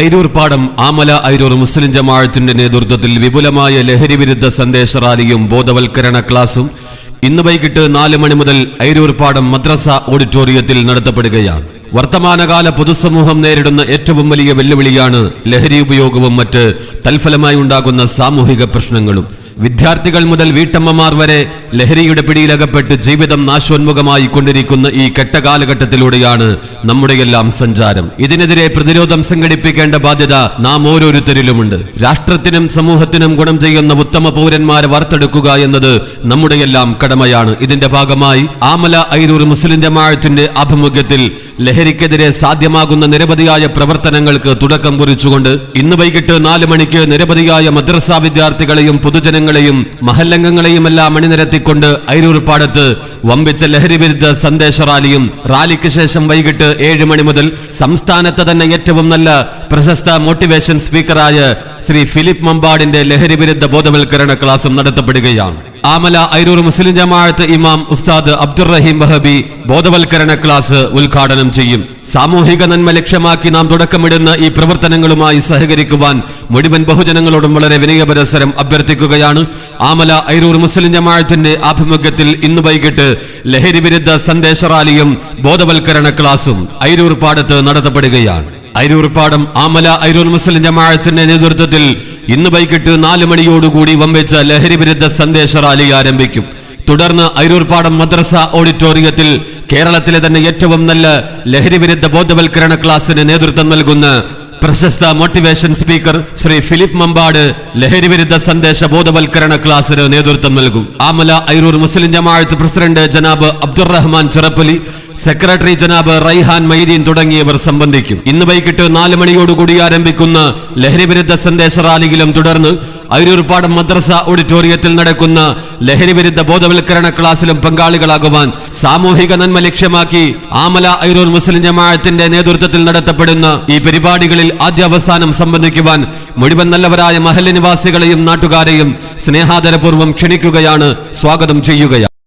ഐരൂർപാടം ആമല ഐരൂർ മുസ്ലിം ജമാഅത്തിന്റെ നേതൃത്വത്തിൽ വിപുലമായ ലഹരി വിരുദ്ധ സന്ദേശ റാലിയും ബോധവൽക്കരണ ക്ലാസും ഇന്ന് വൈകിട്ട് നാല് മണി മുതൽ ഐരൂർപാടം മദ്രസ ഓഡിറ്റോറിയത്തിൽ നടത്തപ്പെടുകയാണ്. വർത്തമാനകാല പൊതുസമൂഹം നേരിടുന്ന ഏറ്റവും വലിയ വെല്ലുവിളിയാണ് ലഹരി ഉപയോഗവും മറ്റ് തൽഫലമായി ഉണ്ടാകുന്ന സാമൂഹിക പ്രശ്നങ്ങളും. വിദ്യാർത്ഥികൾ മുതൽ വീട്ടമ്മമാർ വരെ ലഹരിയുടെ പിടിയിലകപ്പെട്ട് ജീവിതം നാശോന്മുഖമായി കൊണ്ടിരിക്കുന്ന ഈ കെട്ടകാലഘട്ടത്തിലൂടെയാണ് നമ്മുടെയെല്ലാം സഞ്ചാരം. ഇതിനെതിരെ പ്രതിരോധം സംഘടിപ്പിക്കേണ്ട ബാധ്യത നാം ഓരോരുത്തരിലുമുണ്ട്. രാഷ്ട്രത്തിനും സമൂഹത്തിനും ഗുണം ചെയ്യുന്ന ഉത്തമ പൗരന്മാരെ വാർത്തെടുക്കുക എന്നത് നമ്മുടെയെല്ലാം കടമയാണ്. ഇതിന്റെ ഭാഗമായി ആമല ഐരൂർ മുസ്ലിം ജമാഅത്തിന്റെ ആഭിമുഖ്യത്തിൽ ലഹരിക്കെതിരെ സാധ്യമാകുന്ന നിരവധിയായ പ്രവർത്തനങ്ങൾക്ക് തുടക്കം കുറിച്ചുകൊണ്ട് ഇന്ന് വൈകിട്ട് നാല് മണിക്ക് നിരവധിയായ മദ്രസ വിദ്യാർത്ഥികളെയും പൊതുജനങ്ങളെയും മഹല്ലംഗങ്ങളെയും എല്ലാം അണിനിരത്തിക്കൊണ്ട് ഐരൂർ പാടത്ത് വമ്പിച്ച ലഹരി വിരുദ്ധ സന്ദേശ റാലിയും റാലിക്ക് ശേഷം വൈകിട്ട് ഏഴ് മണി മുതൽ സംസ്ഥാനത്തെ തന്നെ ഏറ്റവും നല്ല പ്രശസ്ത മോട്ടിവേഷൻ സ്പീക്കറായ ശ്രീ ഫിലിപ്പ് മമ്പാടിന്റെ ലഹരി വിരുദ്ധ ബോധവൽക്കരണ ക്ലാസും നടത്തപ്പെടുകയാണ്. ആമല ഐരൂർ മുസ്ലിം ജമാഅത്ത് ഇമാം ഉസ്താദ് അബ്ദുറഹീം ബഹബി ബോധവൽക്കരണ ക്ലാസ് ഉദ്ഘാടനം ചെയ്യും. സാമൂഹിക നന്മ ലക്ഷ്യമാക്കി നാം തുടക്കമിടുന്ന ഈ പ്രവർത്തനങ്ങളുമായി സഹകരിക്കുവാൻ മുഴുവൻ ബഹുജനങ്ങളോടും വളരെ വിനയപരസരം അഭ്യർത്ഥിക്കുകയാണ്. ആമല ഐരൂർ മുസ്ലിം ജമാഅത്തിന്റെ ആഭിമുഖ്യത്തിൽ ഇന്ന് വൈകിട്ട് ലഹരി വിരുദ്ധ സന്ദേശ റാലിയും ബോധവൽക്കരണ ക്ലാസും ഐരൂർ പാടത്ത് നടത്തപ്പെടുകയാണ്. പാടം ആമല ഐരൂർ മുസ്ലിം ജമാഅത്തിന്റെ നേതൃത്വത്തിൽ ഇന്ന് വൈകിട്ട് നാല് മണിയോടുകൂടി വമ്പിച്ച ലഹരി വിരുദ്ധ സന്ദേശ റാലി ആരംഭിക്കും. തുടർന്ന് അരൂർപ്പാടം മദ്രസ ഓഡിറ്റോറിയത്തിൽ കേരളത്തിലെ തന്നെ ഏറ്റവും നല്ല ലഹരി വിരുദ്ധ ബോധവൽക്കരണ ക്ലാസ്സിന് നേതൃത്വം നൽകുന്ന പ്രശസ്ത motivation speaker Shri Philip Mambad ലഹരി വിരുദ്ധ സന്ദേശ ബോധവൽക്കരണ ക്ലാസ്സിന് നേതൃത്വം നൽകും. ആമല ഐറൂർ മുസ്ലിം ജമാഅത്ത് പ്രസിഡന്റ് ജനാബ് അബ്ദുറഹ്മാൻ ചിറപ്പലി സെക്രട്ടറി ജനാബ് റൈഹാൻ മൈദീൻ തുടങ്ങിയവർ സംബന്ധിക്കും. ഇന്ന് വൈകിട്ട് നാല് മണിയോടുകൂടി ആരംഭിക്കുന്ന ലഹരി വിരുദ്ധ സന്ദേശ റാലിയിലും തുടർന്ന് അരൂർപ്പാടം മദ്രസ ഓഡിറ്റോറിയത്തിൽ നടക്കുന്ന ലഹരി വിരുദ്ധ ബോധവൽക്കരണ ക്ലാസ്സിലും പങ്കാളികളാകുവാൻ സാമൂഹിക നന്മ ലക്ഷ്യമാക്കി ആമല ഐരൂർ മുസ്ലിം ജമാഅത്തിന്റെ നേതൃത്വത്തിൽ നടത്തപ്പെടുന്ന ഈ പരിപാടികളിൽ ആദ്യാവസാനം സംബന്ധിക്കുവാൻ മുഴുവൻ നല്ലവരായ മഹല്ല് നിവാസികളെയും നാട്ടുകാരെയും സ്നേഹാദരപൂർവം ക്ഷണിക്കുകയാണ് സ്വാഗതം ചെയ്യുകയാണ്.